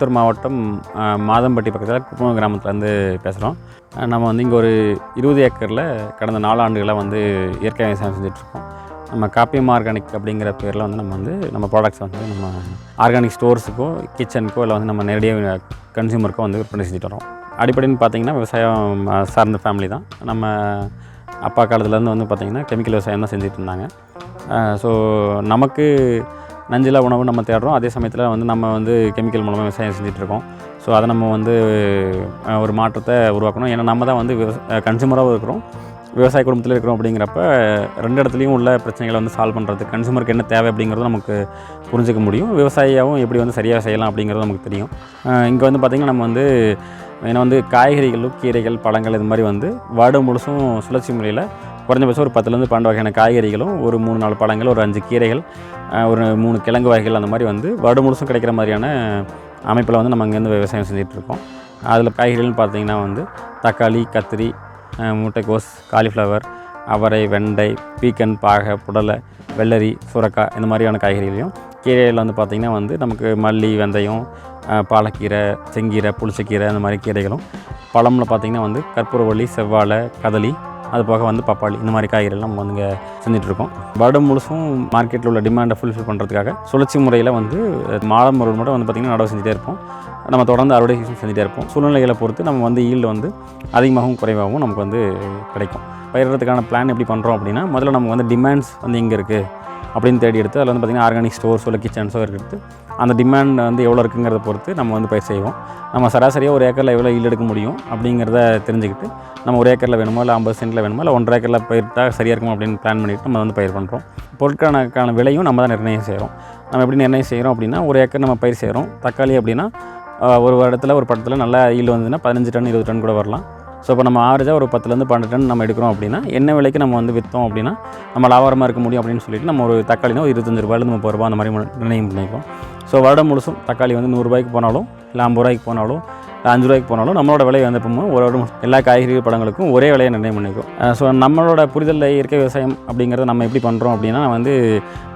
கோயம்புத்தூர் மாவட்டம் மாதம்பட்டி பக்கத்தில் குப்பம் கிராமத்துலேருந்து பேசுகிறோம் நம்ம வந்து இங்கே ஒரு இருபது ஏக்கரில் கடந்த நாலு ஆண்டுகளாக வந்து இயற்கை விவசாயம் செஞ்சுட்ருக்கோம். நம்ம காப்பியம் ஆர்கானிக் அப்படிங்கிற பேரில் வந்து நம்ம வந்து நம்ம ப்ராடக்ட்ஸ் வந்து நம்ம ஆர்கானிக் ஸ்டோர்ஸுக்கோ கிச்சனுக்கோ இல்லை வந்து நம்ம நேரடியாக கன்சியூமருக்கோ வந்து விற்பனை செஞ்சுட்டு வரோம் அடிப்படைன்னு பார்த்தீங்கன்னா விவசாயம் சார்ந்த ஃபேமிலி தான். நம்ம அப்பா காலத்துலேருந்து வந்து பார்த்திங்கன்னா கெமிக்கல் விவசாயம் தான் செஞ்சுட்டு இருந்தாங்க. ஸோ நமக்கு நஞ்சில உணவு நம்ம தேடுறோம். அதே சமயத்தில் வந்து நம்ம வந்து கெமிக்கல் மூலமாக விவசாயம் செஞ்சிட்ருக்கோம். இருக்கோம் ஸோ அதை நம்ம வந்து ஒரு மாற்றத்தை உருவாக்கணும். ஏன்னா நம்ம தான் வந்து கன்சூமராகவும் இருக்கிறோம். விவசாய குடும்பத்தில் இருக்கிறோம் அப்படிங்கிறப்ப ரெண்டு இடத்துலையும் உள்ள பிரச்சனைகளை வந்து சால்வ் பண்ணுறது கன்சூமருக்கு என்ன தேவை அப்படிங்கிறது நமக்கு புரிஞ்சுக்க முடியும். விவசாயியாகவும் எப்படி வந்து சரியாக செய்யலாம் அப்படிங்கிறது நமக்கு தெரியும். இங்கே வந்து பார்த்திங்கன்னா நம்ம வந்து ஏன்னா வந்து காய்கறிகளும் கீரைகள் பழங்கள் இது மாதிரி வந்து வருடம் முழுசும் சுழற்சி முறையில் குறைஞ்சபட்சம் ஒரு பத்துலேருந்து பன்னெண்டு வகையான காய்கறிகளும் ஒரு மூணு நாலு பழங்கள் ஒரு அஞ்சு கீரைகள் ஒரு மூணு கிழங்கு வகைகள் அந்த மாதிரி வந்து வருடம் முழுசும் கிடைக்கிற மாதிரியான அமைப்பில் வந்து நம்ம அங்கேருந்து விவசாயம் செஞ்சிகிட்ருக்கோம். அதில் காய்கறிகள்னு பார்த்தீங்கன்னா வந்து தக்காளி கத்திரி முட்டைக்கோஸ் காலிஃப்ளவர் அவரை வெண்டை பீக்கன் பாகை புடலை வெள்ளரி சுரக்காய் இந்த மாதிரியான காய்கறிகளையும் கீரையில் வந்து பார்த்திங்கன்னா வந்து நமக்கு மல்லி வெந்தயம் பாலக்கீரை செங்கீரை புளிச்சக்கீரை அந்த மாதிரி கீரைகளும் பழம்ல பார்த்திங்கன்னா வந்து கற்பூரவள்ளி செவ்வாழை கதலி அது போக வந்து பப்பாளி இந்த மாதிரி காய்கறிகள் நம்ம வந்து செஞ்சிட்ருக்கோம். வருடம் முழுசும் மார்க்கெட்டில் உள்ள டிமாண்டை ஃபுல்ஃபில் பண்ணுறதுக்காக சுழற்சி முறையில் வந்து மாதம் ஒரு மட்டும் வந்து பார்த்திங்கன்னா நடவு செஞ்சுட்டே இருப்போம். நம்ம தொடர்ந்து அறுவடை செஞ்சுட்டே இருப்போம். சூழ்நிலைகளை பொறுத்து நம்ம வந்து ஈல்டு வந்து அதிகமாகவும் குறைவாகவும் நமக்கு வந்து கிடைக்கும். பயிரிடுறதுக்கான பிளான் எப்படி பண்ணுறோம் அப்படின்னா முதல்ல நமக்கு வந்து டிமாண்ட்ஸ் வந்து எங்கே இருக்குது அப்படின்னு தேடி எடுத்து அதில் வந்து பார்த்திங்கன்னா ஆர்கானிக் ஸ்டோர்ஸோ இல்லை கிச்சன்ஸோ எடுத்து அந்த டிமாண்ட் வந்து எவ்வளோ இருக்குங்கிறத பொறுத்து நம்ம வந்து பயிர் செய்வோம். நம்ம சராசரியாக ஒரு ஏக்கரில் எவ்வளோ ஈல் எடுக்க முடியும் அப்படிங்கிறத தெரிஞ்சுக்கிட்டு நம்ம ஒரு ஏக்கரில் வேணுமோ இல்லை ஐம்பது சென்ட்டில் வேணுமோ இல்லை ஒன்றரை ஏக்கரில் பயிர்ட்டா சரியாக இருக்கும் அப்படின்னு பிளான் பண்ணிவிட்டு நம்ம வந்து பயிர் பண்ணுறோம் பொருட்களுக்கான விலையும் நம்ம தான் நிர்ணயம் செய்கிறோம் நம்ம எப்படி நிர்ணயம் செய்கிறோம் அப்படின்னா ஒரு ஏக்கர் நம்ம பயிர் செய்கிறோம் தக்காளி அப்படின்னா ஒரு வருடத்தில் ஒரு படத்தில் நல்லா ஈல் வந்ததுன்னா பதினஞ்சு டன் இருபது டன் கூட வரலாம். ஸோ இப்போ நம்ம ஆவரேஜாக ஒரு பத்துலேருந்து பன்னெண்டு டன் நம்ம எடுக்கிறோம் அப்படின்னா என்ன விலைக்கு நம்ம வந்து விற்றோம் அப்படின்னா நம்ம லாபகரமாக இருக்க முடியும் அப்படின்னு சொல்லிட்டு நம்ம ஒரு தக்காளினா ஒரு இருபத்தஞ்சு ரூபாயிலேருந்து முப்பது ரூபா அந்த மாதிரி நிர்ணயம் பண்ணிக்கிறோம் ஸோ வருடம் முழுசும் தக்காளி வந்து நூறுரூபாய்க்கு போனாலும் இல்லை ஐம்பது ரூபாய்க்கு போனாலும் அஞ்சு ரூபாய்க்கு போனாலும் நம்மளோட விலை வந்து எப்போ ஒரு எல்லா காய்கறி பழங்களுக்கும் ஒரே விலையை நிர்ணயம் பண்ணிக்கும். ஸோ நம்மளோட புரிதலில் இயற்கை விவசாயம் அப்படிங்கிறத நம்ம எப்படி பண்ணுறோம் அப்படின்னா வந்து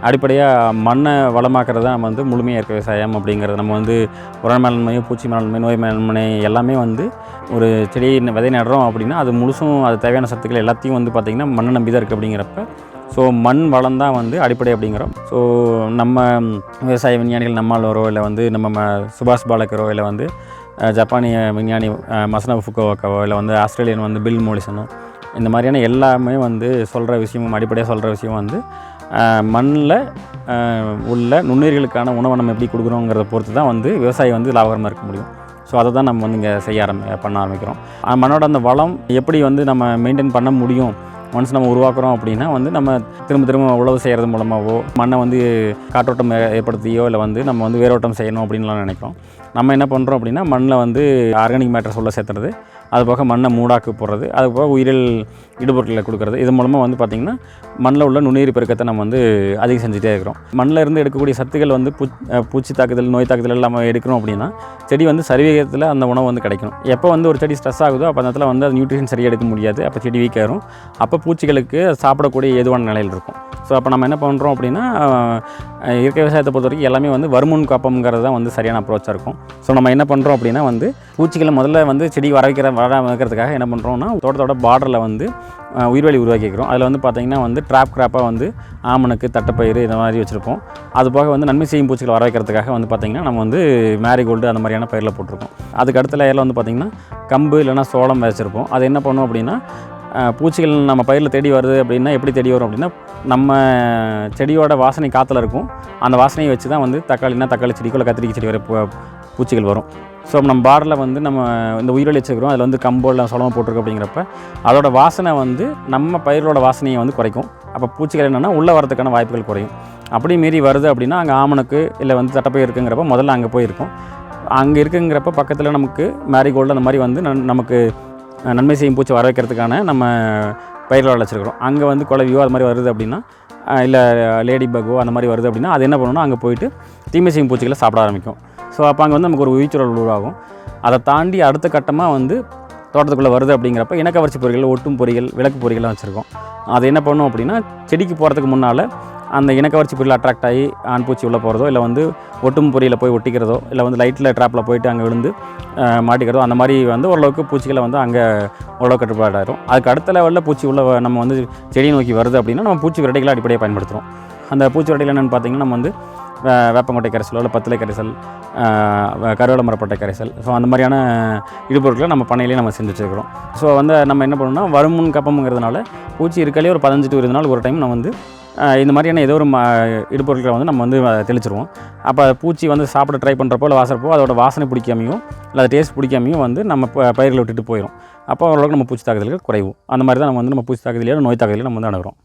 அடிப்படையாக மண்ணை வளமாக்கிறது தான் நம்ம வந்து முழுமையாக இயற்கை விவசாயம் அப்படிங்கிறது நம்ம வந்து உர மேலாண்மை பூச்சி மேலாண்மை நோய் மேலாண்மை எல்லாமே வந்து ஒரு செடி விதை நடுறோம் அப்படின்னா அது முழுசும் அது தேவையான சத்துக்கள் எல்லாத்தையும் வந்து பார்த்திங்கன்னா மண்ணை நம்பி தான் இருக்குது அப்படிங்கிறப்ப ஸோ மண் வளம் தான் வந்து அடிப்படை அப்படிங்கிறோம். ஸோ நம்ம விவசாய விஞ்ஞானிகள் நம்மாலோரோ இல்லை வந்து நம்ம சுபாஷ் பாலக்கரோ இல்லை வந்து ஜப்பானிய விஞ்ஞானி மசனபு மசனோ ஃபுக்கோவாக்காவோ இல்லை வந்து ஆஸ்திரேலியன் வந்து பில் மோலிசனோ இந்த மாதிரியான எல்லாமே வந்து சொல்கிற விஷயமும் அடிப்படையாக சொல்கிற விஷயம் வந்து மண்ணில் உள்ள நுண்ணுயிர்களுக்கான உணவை நம்ம எப்படி கொடுக்குறோங்கிறத பொறுத்து தான் வந்து விவசாயி வந்து லாபகரமாக இருக்க முடியும். ஸோ அதை தான் நம்ம வந்து இங்கே செய்ய ஆரம்பி பண்ண ஆரம்பிக்கிறோம். மண்ணோட அந்த வளம் எப்படி வந்து நம்ம மெயின்டைன் பண்ண முடியும்? ஒன்ஸ் நம்ம உருவாக்குறோம் அப்படின்னா வந்து நம்ம திரும்ப திரும்ப உழவு செய்கிறது மூலமாகவோ மண்ணை வந்து காற்றோட்டம் ஏ- ஏற்படுத்தியோ இல்லை வந்து நம்ம வந்து வேரோட்டம் செய்யணும் அப்படின்லாம் நினைக்கிறோம். நம்ம என்ன பண்ணுறோம் அப்படின்னா மண்ணில் வந்து ஆர்கானிக் மேட்டர்ஸ் உள்ள சேர்த்துறது அது போக மண்ணை மூடாக்கு போடுறது அது போக உயிரில் இடுபொருட்களை கொடுக்குறது. இது மூலமாக வந்து பார்த்திங்கன்னா மண்ணில் உள்ள நுண்ணுயிர் பெருக்கத்தை நம்ம வந்து அதிகம் செஞ்சுட்டே இருக்கிறோம். மண்ணில் இருந்து எடுக்கக்கூடிய சத்துக்கள் வந்து பூ பூச்சி தாக்குதல் நோய் தாக்குதல் எல்லாம் நம்ம எடுக்கிறோம் அப்படின்னா செடி வந்து சரிவேகத்தில் அந்த உணவு வந்து கிடைக்கணும். எப்போ வந்து ஒரு செடி ஸ்ட்ரெஸ் ஆகுதோ அப்போ அந்த இடத்துல வந்து அது நியூட்ரிஷன் சரியாக எடுக்க முடியாது. அப்போ செடி வீக்காயிரும். அப்போ பூச்சிகளுக்கு சாப்பிடக்கூடிய ஏதுவான நிலையில் இருக்கும். ஸோ அப்போ நம்ம என்ன பண்ணுறோம் அப்படின்னா இயற்கை விவசாயத்தை பொறுத்த வரைக்கும் எல்லாமே வந்து வருமுன் காப்பம்ங்கிறது தான் வந்து சரியான அப்ரோச்சாக இருக்கும். ஸோ நம்ம என்ன பண்ணுறோம் அப்படின்னா வந்து பூச்சிகளை முதல்ல வந்து செடி வர வைக்கிற வர வைக்கிறதுக்காக என்ன பண்ணுறோம்னா தோட்டத்தோட பார்டரில் வந்து உயிர்வெளி உயிர்வழி உருவாக்கிக்கிறோம். அதில் வந்து பார்த்திங்கன்னா வந்து ட்ராப் கிராப்பாக வந்து ஆமணக்கு தட்டைப்பயிறு இந்த மாதிரி வச்சுருப்போம். அது போக வந்து நன்மை செய்யும் பூச்சிகளை வர வைக்கிறதுக்காக வந்து பார்த்திங்கன்னா நம்ம வந்து மேரிகோல்டு அந்த மாதிரியான பயிரில் போட்டிருக்கோம். அதுக்கு அடுத்த லேயரில் வந்து பார்த்திங்கன்னா கம்பு இல்லைன்னா சோளம் விதைச்சிருப்போம் அது என்ன பண்ணும் அப்படின்னா பூச்சிகள் நம்ம பயிரில் தேடி வருது அப்படின்னா எப்படி தேடி வரும் அப்படின்னா நம்ம செடியோட வாசனை காற்றுல இருக்கும். அந்த வாசனையை வச்சு தான் வந்து தக்காளினா தக்காளி செடிக்கோ இல்லை கத்திரிக்காய் செடி வர பூச்சிகள் வரும். ஸோ நம்ம பார்டரில் வந்து நம்ம இந்த உயிரொலி வச்சுக்கிறோம் அதில் வந்து கம்போ சொலமாக போட்டிருக்கோம் அப்படிங்கிறப்ப அதோட வாசனை வந்து நம்ம பயிரோட வாசனையை வந்து குறைக்கும். அப்போ பூச்சிகள் என்னென்னா உள்ளே வரதுக்கான வாய்ப்புகள் குறையும். அப்படி மீறி வருது அப்படின்னா அங்கே ஆமணக்கு இல்லை வந்து தட்டப்பயிர் இருக்குங்கிறப்ப முதல்ல அங்கே போயிருக்கும். அங்கே இருக்குங்கிறப்ப பக்கத்தில் நமக்கு மேரிகோல்டு அந்த மாதிரி வந்து நன்- நமக்கு நன்மை செய்யும் பூச்சி வர வைக்கிறதுக்கான நம்ம பயிர்கள் வளர்ச்சிருக்கிறோம் அங்கே வந்து குலவியோ அது மாதிரி வருது அப்படின்னா இல்லை லேடி பக்கோ அந்த மாதிரி வருது அப்படின்னா அது என்ன பண்ணணும்னா அங்கே போயிட்டு தீமை செய்யும் பூச்சிகளை சாப்பிட ஆரம்பிக்கும். ஸோ அப்போ அங்கே வந்து நமக்கு ஒரு உயிர்ச்சூழல் உருவாகும். அதை தாண்டி அடுத்த கட்டமாக வந்து தோட்டத்துக்குள்ளே வருது அப்படிங்கிறப்ப இனக்கவர்ச்சி பொறிகள் ஒட்டும் பொறிகள் விளக்கு பொறிகள்லாம் வச்சுருக்கோம். அது என்ன பண்ணும் அப்படின்னா செடிக்கு போகிறதுக்கு முன்னால் அந்த இனக்கவர்ச்சி பொருள் அட்ராக்ட் ஆகி ஆண்பூச்சி உள்ளே போகிறதோ இல்லை வந்து ஒட்டும் பொறியில் போய் ஒட்டிக்கிறதோ இல்லை வந்து லைட்டில் ட்ராப்பில் போயிட்டு அங்கே விழுந்து மாட்டிக்கிறதோ அந்த மாதிரி வந்து ஓரளவுக்கு பூச்சிகளை வந்து அங்கே ஓரளவு கட்டுப்பாடாயிரும். அதுக்கு அடுத்த லெவலில் பூச்சி உள்ள நம்ம வந்து செடியை நோக்கி வருது அப்படின்னா நம்ம பூச்சி விரட்டிகளை அடிப்படையாக பயன்படுத்துகிறோம். அந்த பூச்சி விரட்டைகள் என்னென்னு பார்த்தீங்கன்னா நம்ம வந்து வேப்பங்கொட்டை கரைசலோ இல்லை பத்திலை கரைசல் கருவேல மரப்பட்டை கரைசல். ஸோ அந்த மாதிரியான இடுபொருட்களை நம்ம பண்ணையிலேயே நம்ம செஞ்சு வச்சுருக்கிறோம் ஸோ வந்து நம்ம என்ன பண்ணணும்னா வருமுன் கப்பம்ங்கிறதுனால பூச்சி இருக்காலே ஒரு பதினஞ்சு டு இருபது நாள் ஒரு டைம் நம்ம வந்து இந்த மாதிரியான ஏதோ ஒரு ம இடுபொருட்களை வந்து நம்ம வந்து தெளிச்சிருவோம். அப்போ பூச்சி வந்து சாப்பிட ட்ரை பண்ணுறப்போ இல்லை வாசறப்போ அதோட வாசனை பிடிக்காமையும் இல்லை அதை டேஸ்ட் பிடிக்காமையும் வந்து நம்ம ப- பயிர்களை விட்டுட்டு போயிடும் அப்போ ஓரளவுக்கு நம்ம பூச்சி தாக்குதல்கள் குறைவும் அந்த மாதிரி தான் நம்ம வந்து நம்ம பூச்சி தாக்குதலையோ நோய் தாக்குதலையோ நம்ம வந்து அணுகிறோம்.